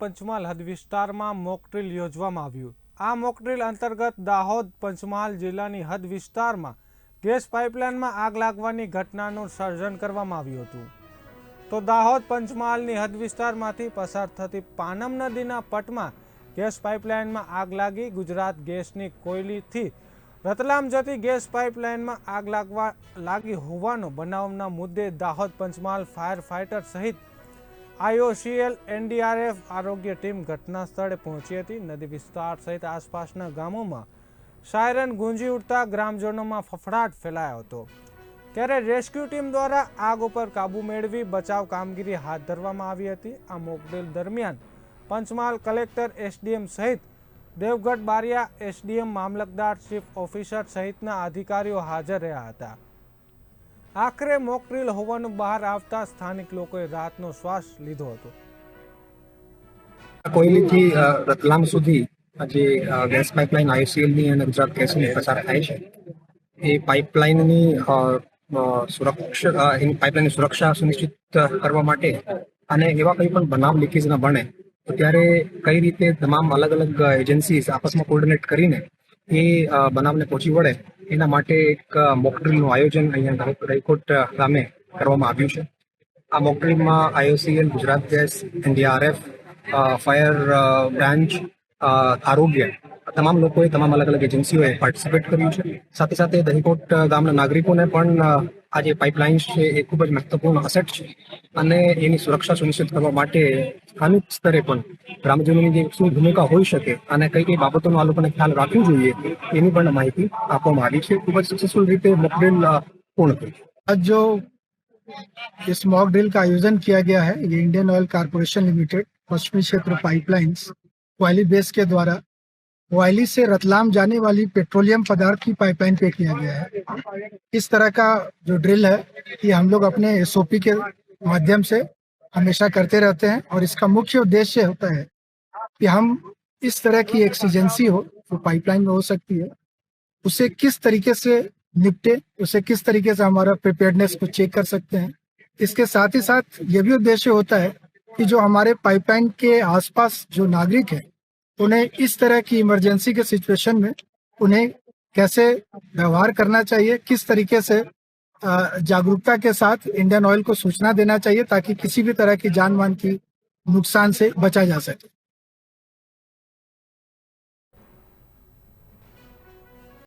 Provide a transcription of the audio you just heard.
પંચમહાલ હદ વિસ્તારમાં મોકડ્રીલ યોજવામાં આવ્યું. આ મોકડ્રીલ અંતર્ગત દાહોદ, પંચમહાલ જિલ્લાની હદ વિસ્તારમાં ગેસ પાઇપલાઇનમાં આગ લાગવાની ઘટનાનું સર્જન કરવામાં આવ્યું હતું. તો દાહોદ, પંચમહાલની હદ વિસ્તારમાંથી પસાર થતી પાનમ નદીના પટમાં ગેસ પાઇપલાઇનમાં આગ લાગી. ગુજરાત ગેસની કોયલીથી રતલામ જતી ગેસ પાઇપલાઇનમાં આગ લાગવા લાગી હોવાનો બનાવના મુદ્દે દાહોદ, પંચમહાલ ફાયર ફાઇટર સહિત આઈઓસીએલ એનડીઆરએફ આરોગ્ય ટીમ ઘટના સ્થળે પહોંચી હતી. નદી વિસ્તાર સહિત આસપાસના ગામોમાં સાયરન ગુંજી ઉઠતા ગ્રામજનોમાં ફફડાટ ફેલાયો હતો. ત્યારે રેસ્ક્યુ ટીમ દ્વારા આગ ઉપર કાબુ મેળવી બચાવ કામગીરી હાથ ધરવામાં આવી હતી. આ મોકડ્રીલ દરમિયાન પંચમહાલ કલેક્ટર એસડીએમ સહિત દેવગઢ બારિયા એસડીએમ મામલતદાર ચીફ ઓફિસર સહિતના અધિકારીઓ હાજર રહ્યા હતા. આખરે મોકડ્રીલ હોવાનું બહાર આવતા સ્થાનિક લોકોએ રાતનો શ્વાસ લીધો હતો. કોયલીથી રતલામ સુધી જે ગેસ પાઇપલાઇન આઈસીએલની અને ગુજરાત ગેસની પસાર થાય છે, એ પાઇપલાઇનની સુરક્ષા એની પાઇપલાઇનની સુરક્ષા સુનિશ્ચિત કરવા માટે અને એવા કંઈ પણ બનાવ લીકેજ ન બને, તો ત્યારે કઈ રીતે તમામ અલગ અલગ એજન્સીઝ આપસમાં કોર્ડિનેટ કરીને એ બનાવને પહોંચી વળે એના માટે એક મોકડ્રીલનું આયોજન અહીંયા રાયકોટ ગામે કરવામાં આવ્યું છે. આ મોકડ્રીલમાં IOCL, Gujarat gas, NDRF fire branch આરોગ્ય, તમામ લોકોએ, તમામ અલગ અલગ એજન્સીઓએ પાર્ટિસિપેટ કર્યું છે. સાથે સાથે દહીકોટ ગામના નાગરિકોને પણ આ જે પાઇપલાઇન્સ છે એ ખૂબ જ મહત્વપૂર્ણ અસેટ છે અને એની સુરક્ષા સુનિશ્ચિત કરવા માટે સ્થાનિક સ્તરે પણ ગ્રામજનોની જે શું ભૂમિકા હોઈ શકે અને કઈ કઈ બાબતોનો આ લોકોને ખ્યાલ રાખવું જોઈએ એની પણ માહિતી આપવામાં આવી છે ખૂબ જ સક્સેસફુલ રીતે મોકડ્રીલ અ, પૂર્ણ થઈ आज जो इस मॉक ड्रिल का आयोजन किया गया है ये इंडियन ऑयल कारपोरेशन लिमिटेड पश्चिमी क्षेत्र पाइपलाइंस वायली बेस के द्वारा वायली से रतलाम जाने वाली पेट्रोलियम पदार्थ की पाइपलाइन पे किया गया है इस तरह का जो ड्रिल है ये हम लोग अपने एसओपी के माध्यम से हमेशा करते रहते हैं और इसका मुख्य उद्देश्य होता है कि हम इस तरह की एक्सीजेंसी हो जो पाइपलाइन में हो सकती है उसे किस तरीके से निपटे उसे किस तरीके से हमारा प्रिपेयर्डनेस को चेक कर सकते हैं इसके साथ ही साथ ये भी उद्देश्य होता है कि जो हमारे पाइपलाइन के आसपास जो नागरिक हैं उन्हें इस तरह की इमरजेंसी के सिचुएशन में उन्हें कैसे व्यवहार करना चाहिए किस तरीके से अ, जागरूकता के साथ इंडियन ऑयल को सूचना देना चाहिए ताकि किसी भी तरह की जान मान की नुकसान से बचा जा सके